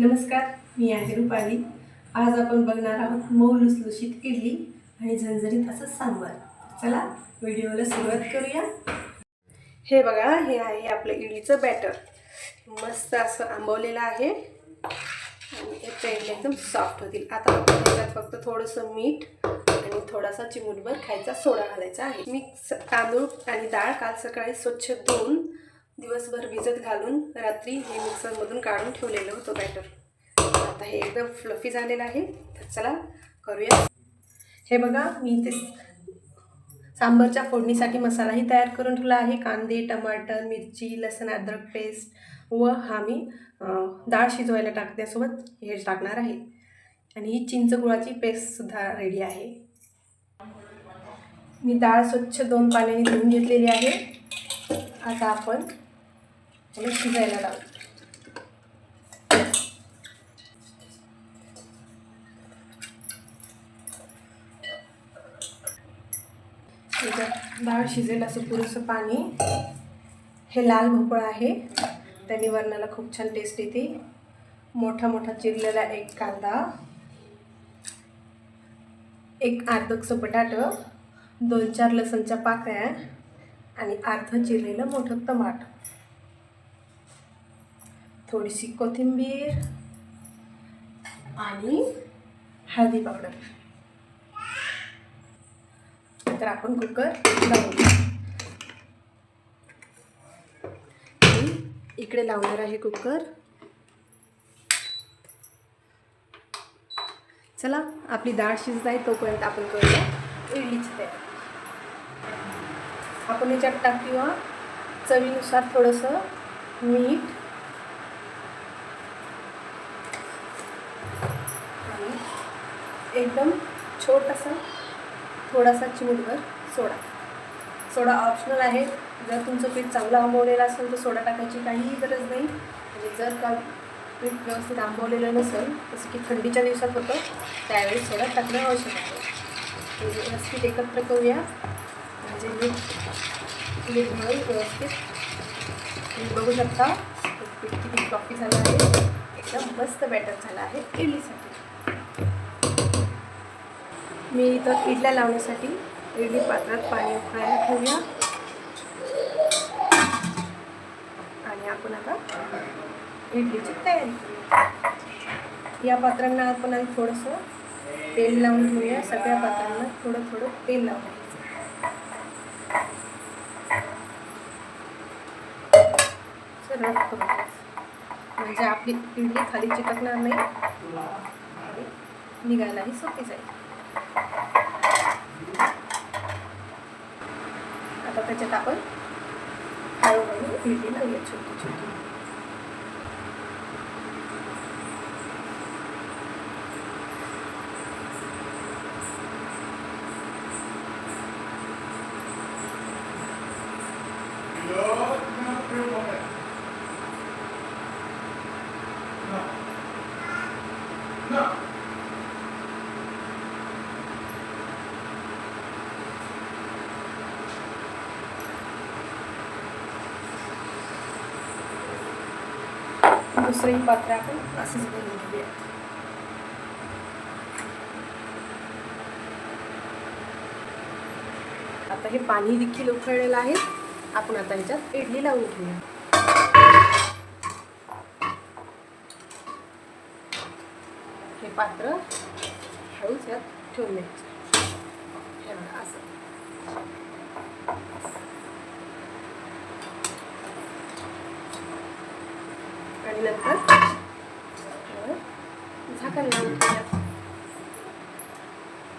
नमस्कार मी आहे रुपाली. आज आपण बघणार आहोत मऊ लुसलुशीत इडली आणि झणझणीत असं सांबार. चला व्हिडिओला सुरुवात करूया. हे बघा हे आहे आपलं इडलीचं बॅटर मस्त असं आंबवलेलं आहे. आणि याच्या इडली एकदम सॉफ्ट होतील. आता आपण त्याच्यात फक्त थोडंसं मीठ आणि थोडासा चिमूटभर खायचा सोडा घालायचा आहे. मी तांदूळ आणि डाळ काल सकाळी स्वच्छ धुवून दिवसभर भिजत घालून रात्री हे मिक्सरमधून काढून ठेवलेलं होतं बॅटर आता हे एकदम फ्लफी झालेलं आहे. तर चला करूया. हे बघा मी ते सांबरच्या फोडणीसाठी मसालाही तयार करून ठेवला आहे. कांदे टमाटर मिरची लसण अद्रक पेस्ट व हा मी डाळ शिजवायला टाकण्यासोबत हे टाकणार आहे. आणि ही चिंच गुळाची पेस्टसुद्धा रेडी आहे. मी डाळ स्वच्छ दोन पाण्याने धुवून घेतलेली आहे. आता आपण शिजायला लावू त्याच्यात डाळ शिजेल असं पुरेसं पाणी. हे लाल भोपळा आहे. त्याने वरणाला खूप छान टेस्ट येते. मोठा मोठा चिरलेला एक कांदा. एक अर्धकसं बटाटं दोन चार लसणच्या पाकळ्या आणि अर्ध चिरलेलं मोठं टमाट. थोडीशी कोथिंबीर आणि हळदी पावडर. तर आपण कुकर लावू इकडे लावणार आहे कुकर. चला आपली डाळ शिजत आहे तोपर्यंत आपण करूया इडलीची तयारी. आपण याच्यात टाकूया चवीनुसार थोडंसं मीठ. आणि एकदम छोटासा थोडासा चिमूटभर सोडा. सोडा ऑप्शनल आहे. जर तुमचं पीठ चांगलं आंबवलेलं असेल तर सोडा टाकायची काहीही गरज नाही. म्हणजे जर का पीठ व्यवस्थित आंबवलेलं नसेल जसं की थंडीच्या दिवसात होतं त्यावेळी सोडा टाकणं आवश्यक आहे. हे व्यवस्थित एकत्र करूया. म्हणजे मीठ मीठ व्यवस्थित तुम्ही बघू शकता. पीठ किती फ्लॉफी झालं आहे. एकदम मस्त बॅटर झालं आहे. इडलीसाठी. मी इथं इडल्या लावण्यासाठी इडली पात्रात पाणी उकळायला ठेवूया. आणि आपण आता इडलीची तयारी. करूया या पात्रांना आपण आधी थोडंसं तेल लावून घेऊया. सगळ्या पात्रांना थोडं थोडं तेल लावून म्हणजे आपली इडली खाली चिकटणार नाही. निघायलाही सोपी जाईल. आता त्याच्यात आपण हळूहळू इडली लावूया छोटी छोटी. दुसरंही पात्र आपण असंच बनवून घेऊया आता हे पाणी देखील उकळलेलं आहे. आपण आता ह्याच्यात इडली लावून घेऊया. हे पात्र हळूच यात ठेवून द्यायचं. असं. आणि नंतर झाकण लावून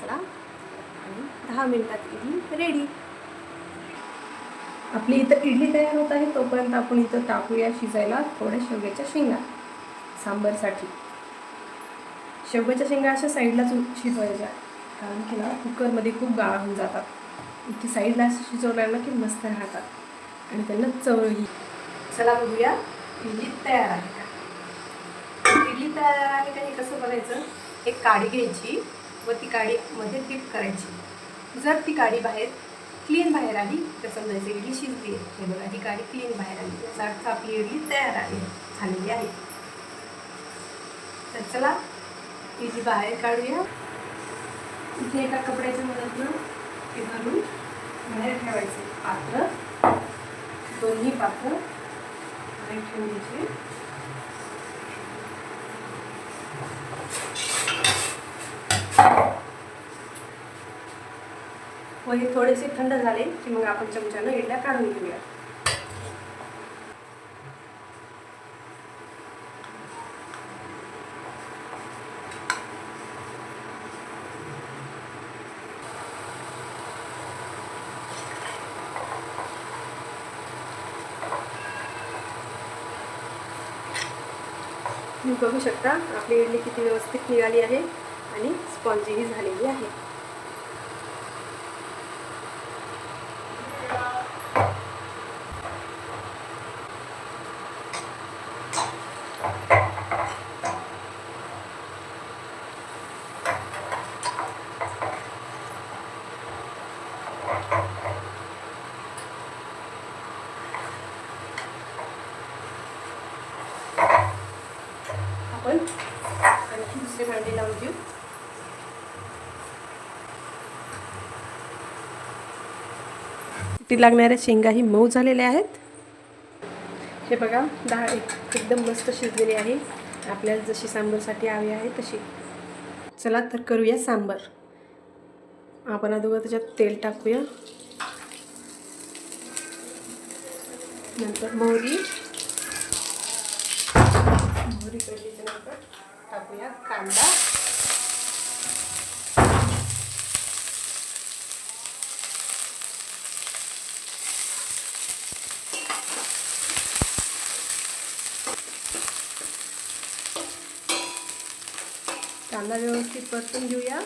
चला. आणि दहा मिनिटात इडली रेडी आपली इथं इडली तयार होत आहे तोपर्यंत आपण इथं टाकूया शिजायला थोड्या शेवग्याच्या शेंगा. सांबरसाठी. शेवग्याच्या शेंगा अशा साईडलाच शिजवायच्या. कारण की ना कुकरमध्ये खूप गाळा होऊन जातात. इथे साईडला असं की मस्त राहतात. आणि त्यांना चवही. चला बघूया. इडली तयार आहे का? इडली तयार आहे का हे कसं बघायचं? एक काडी घ्यायची व ती काडी मध्ये करायची. जर ती काडी बाहेर क्लीन बाहेर आली तर समजायचं इडली शिजली आहे. हे बघा ही काडी क्लीन बाहेर आली. याचा अर्थ आपली इडली तयार आहे झालेली आहे. तर चला इडली बाहेर काढूया. इथे एका कपड्याच्या मदतीनं ते घालून बाहेर ठेवायचे. पात्र दोन्ही पात्र. ठेवून घ्यायचे व हे थोडेसे थंड झाले की मग आपण चमच्यानं इडल्या काढून घेऊया तुम्ही बघू शकता आपली इडली किती व्यवस्थित निघाली आहे आणि स्पॉन्जीही झालेली आहे. आपण आणखी दुसरे भांडे लावून घेऊ ती लागणाऱ्या शेंगाही मऊ झालेल्या आहेत. हे बघा डाळ एक एकदम मस्त शिजलेली आहे. आपल्याला जशी सांबरसाठी हवी आहे तशी. चला तर करूया सांबर. आपण अगोदर त्याच्यात तेल टाकूया. नंतर मोहरी. मोहरी कडलीच्या नंतर टाकूया कांदा कांदा व्यवस्थित परतून घेऊया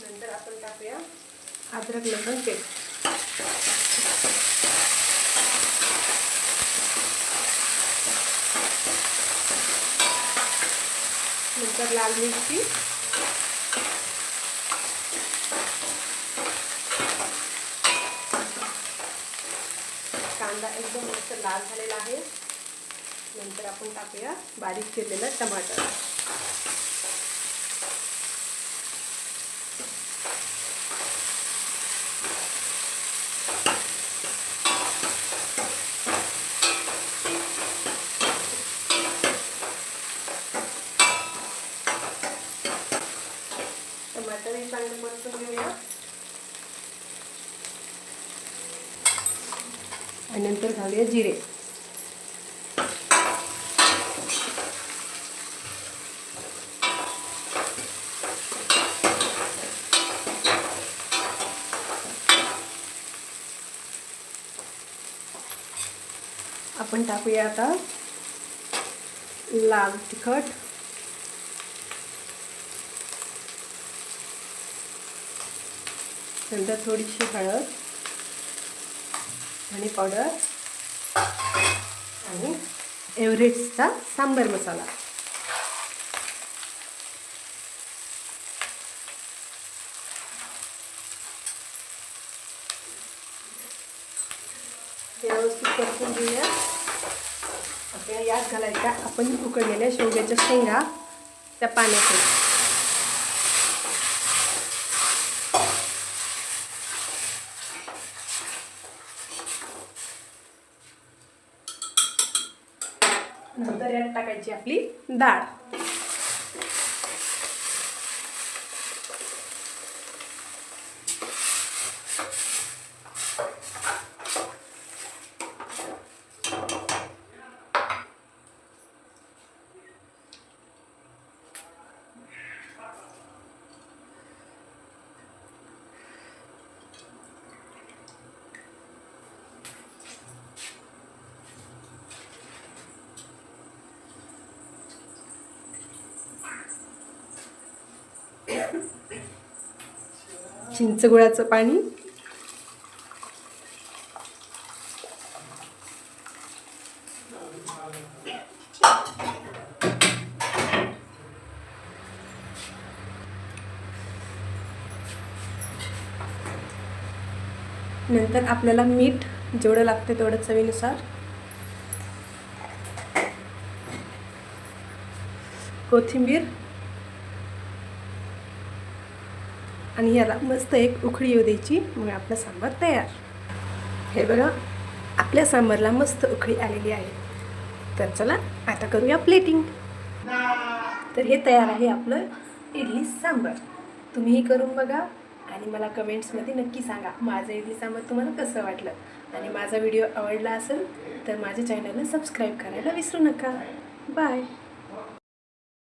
नंतर आपण टाकूया अद्रक लसूण पेस्ट नंतर लाल मिरची. कांदा एकदम मस्त लाल झालेला आहे. नंतर आपण टाकूया बारीक केलेलं टमाटर टमाटर हे चांगलं परतून घेऊया आणि नंतर घालूया जिरे. आपण टाकूया आता लाल तिखट. नंतर थोडीशी हळद. आणि पावडर आणि एव्हरेस्टचा सांबर मसाला. व्यवस्थित परतून घेऊया. आपल्याला यात घालायच्या आपण उकडलेल्या शेवग्याच्या शेंगा त्या पाण्यात नंतर यात टाकायची आपली डाळ. चिंचगुळाचं पाणी. नंतर आपल्याला मीठ जेवढं लागतं तेवढं चवीनुसार. कोथिंबीर. आणि याला मस्त एक उकळी येऊ द्यायची. मग आपला सांबार तयार. हे बघा आपल्या सांबारला मस्त उकळी आलेली आहे. तर चला आता करूया प्लेटिंग तर हे तयार आहे आपलं इडली सांबार. तुम्हीही करून बघा आणि मला कमेंट्समध्ये नक्की सांगा माझं इडली सांबार तुम्हाला कसं वाटलं? आणि माझा व्हिडिओ आवडला असेल तर माझ्या चॅनलला सबस्क्राईब करायला विसरू नका. बाय